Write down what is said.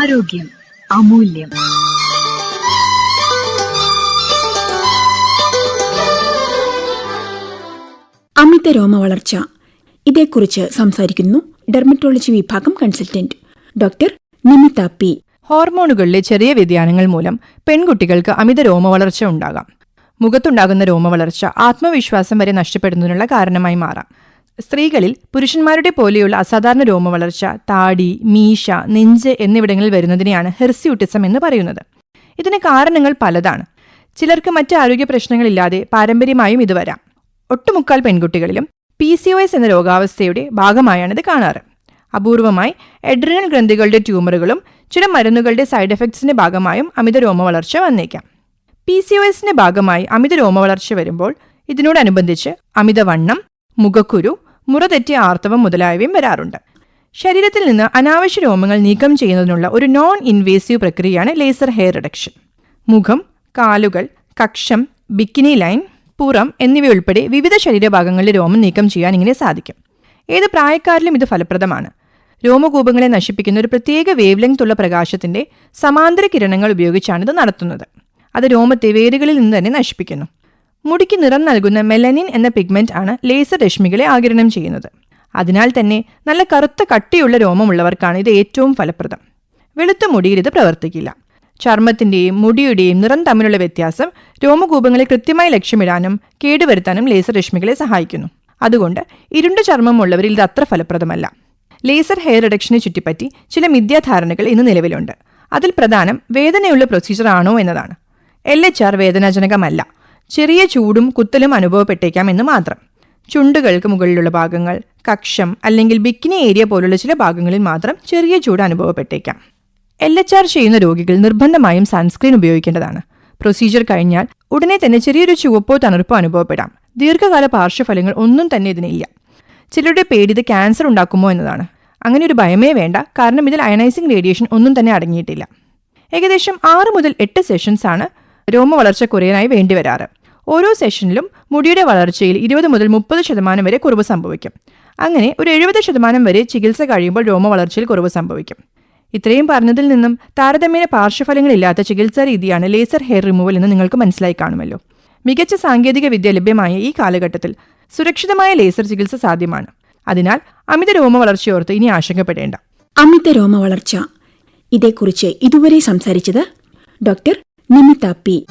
ആരോഗ്യം അമൂല്യം. അമിത രോമ വളർച്ച ഇതേക്കുറിച്ച് സംസാരിക്കുന്നു ഡെർമറ്റോളജി വിഭാഗം കൺസൾട്ടന്റ്. Doctor Nimitha P. ഹോർമോണുകളിലെ ചെറിയ വ്യതിയാനങ്ങൾ മൂലം പെൺകുട്ടികൾക്ക് അമിത രോമവളർച്ച ഉണ്ടാകാം. മുഖത്തുണ്ടാകുന്ന രോമവളർച്ച ആത്മവിശ്വാസം വരെ നഷ്ടപ്പെടുന്നതിനുള്ള കാരണമായി മാറാം. സ്ത്രീകളിൽ പുരുഷന്മാരുടെ പോലെയുള്ള അസാധാരണ രോമവളർച്ച താടി മീശ നെഞ്ച് എന്നിവിടങ്ങളിൽ വരുന്നതിനെയാണ് ഹെർസ്യൂട്ടിസം എന്ന് പറയുന്നത്. ഇതിന് കാരണങ്ങൾ പലതാണ്. ചിലർക്ക് മറ്റ് ആരോഗ്യ പ്രശ്നങ്ങളില്ലാതെ പാരമ്പര്യമായും ഇത് വരാം. ഒട്ടുമുക്കാൽ പെൺകുട്ടികളിലും പി സി ഒ എസ് എന്ന രോഗാവസ്ഥയുടെ ഭാഗമായാണ് ഇത് കാണാറ്. അപൂർവമായി എഡ്രിനൽ ഗ്രന്ഥികളുടെ ട്യൂമറുകളും ചില മരുന്നുകളുടെ സൈഡ് എഫക്ട്സിന്റെ ഭാഗമായും അമിത രോമവളർച്ച വന്നേക്കാം. പി സി ഒ എസിന്റെ ഭാഗമായി അമിത രോമവളർച്ച വരുമ്പോൾ ഇതിനോടനുബന്ധിച്ച് അമിതവണ്ണം മുഖക്കുരു മുറതെറ്റിയ ആർത്തവം മുതലായവയും വരാറുണ്ട്. ശരീരത്തിൽ നിന്ന് അനാവശ്യ രോമങ്ങൾ നീക്കം ചെയ്യുന്നതിനുള്ള ഒരു നോൺ ഇൻവേസീവ് പ്രക്രിയയാണ് ലേസർ ഹെയർ റിഡക്ഷൻ മുഖം കാലുകൾ കക്ഷം ബിക്കിനി ലൈൻ പുറം എന്നിവയുൾപ്പെടെ വിവിധ ശരീരഭാഗങ്ങളിലെ രോമം നീക്കം ചെയ്യാൻ ഇങ്ങനെ സാധിക്കും. ഏത് പ്രായക്കാരിലും ഇത് ഫലപ്രദമാണ്. രോമകൂപങ്ങളെ നശിപ്പിക്കുന്ന ഒരു പ്രത്യേക വേവ് ലെങ്ത് ഉള്ള പ്രകാശത്തിന്റെ സമാന്തര കിരണങ്ങൾ ഉപയോഗിച്ചാണ് ഇത് നടത്തുന്നത്. അത് രോമത്തെ വേരുകളിൽ നിന്ന് തന്നെ നശിപ്പിക്കുന്നു. മുടിക്ക് നിറം നൽകുന്ന മെലനിൻ എന്ന പിഗ്മെന്റ് ആണ് ലേസർ രശ്മികളെ ആകിരണം ചെയ്യുന്നത്. അതിനാൽ തന്നെ നല്ല കറുത്ത കട്ടിയുള്ള രോമമുള്ളവർക്കാണ് ഇത് ഏറ്റവും ഫലപ്രദം. വെളുത്ത മുടിയിൽ ഇത് പ്രവർത്തിക്കില്ല. ചർമ്മത്തിന്റെയും മുടിയുടെയും നിറം തമ്മിലുള്ള വ്യത്യാസം രോമകൂപങ്ങളെ കൃത്യമായി ലക്ഷ്യമിടാനും കേടുവരുത്താനും ലേസർ രശ്മികളെ സഹായിക്കുന്നു. അതുകൊണ്ട് ഇരുണ്ട ചർമ്മമുള്ളവരിൽ ഇത് അത്ര ഫലപ്രദമല്ല. ലേസർ ഹെയർ റിഡക്ഷനെ ചുറ്റിപ്പറ്റി ചില മിഥ്യാധാരണകൾ ഇന്ന് നിലവിലുണ്ട്. അതിൽ പ്രധാനം വേദനയുള്ള പ്രൊസീജർ ആണോ എന്നതാണ്. എൽ എച്ച് ആർ വേദനാജനകമല്ല. ചെറിയ ചൂടും കുത്തലും അനുഭവപ്പെട്ടേക്കാം എന്ന് മാത്രം. ചുണ്ടുകൾക്ക് മുകളിലുള്ള ഭാഗങ്ങൾ കക്ഷം അല്ലെങ്കിൽ ബിക്കിനി ഏരിയ പോലുള്ള ചില ഭാഗങ്ങളിൽ മാത്രം ചെറിയ ചൂട് അനുഭവപ്പെട്ടേക്കാം. എൽ എച്ച് ആർ ചെയ്യുന്ന രോഗികൾ നിർബന്ധമായും സൺസ്ക്രീൻ ഉപയോഗിക്കേണ്ടതാണ്. പ്രൊസീജിയർ കഴിഞ്ഞാൽ ഉടനെ തന്നെ ചെറിയൊരു ചുവപ്പോ തണുപ്പോ അനുഭവപ്പെടാം. ദീർഘകാല പാർശ്വഫലങ്ങൾ ഒന്നും തന്നെ ഇതിനില്ല ചിലരുടെ പേടി ഇത് ക്യാൻസർ ഉണ്ടാക്കുമോ എന്നതാണ്. അങ്ങനെ ഒരു ഭയമേ വേണ്ട. കാരണം ഇതിൽ അയണൈസിംഗ് റേഡിയേഷൻ ഒന്നും തന്നെ അടങ്ങിയിട്ടില്ല. ഏകദേശം ആറ് മുതൽ എട്ട് സെഷൻസ് ആണ് രോമ വളർച്ച കുറയാനായി വേണ്ടിവരാറ്. ഓരോ സെഷനിലും മുടിയുടെ വളർച്ചയിൽ ഇരുപത് മുതൽ മുപ്പത് ശതമാനം വരെ കുറവ് സംഭവിക്കും. അങ്ങനെ ഒരു എഴുപത് ശതമാനം വരെ ചികിത്സ കഴിയുമ്പോൾ രോമ വളർച്ചയിൽ കുറവ് സംഭവിക്കും. ഇത്രയും പറഞ്ഞതിൽ നിന്നും താരതമ്യേന പാർശ്വഫലങ്ങളില്ലാത്ത ചികിത്സാ രീതിയാണ് ലേസർ ഹെയർ റിമൂവൽ എന്ന് നിങ്ങൾക്ക് മനസ്സിലായി കാണുമല്ലോ. മികച്ച സാങ്കേതിക വിദ്യ ലഭ്യമായ ഈ കാലഘട്ടത്തിൽ സുരക്ഷിതമായ ലേസർ ചികിത്സ സാധ്യമാണ്. അതിനാൽ അമിത രോമ വളർച്ചയോർത്ത് ഇനി ആശങ്കപ്പെടേണ്ട. അമിത രോമ വളർച്ച. ഇതേക്കുറിച്ച് ഇതുവരെ സംസാരിച്ചത് ഡോക്ടർ നിമിത പി.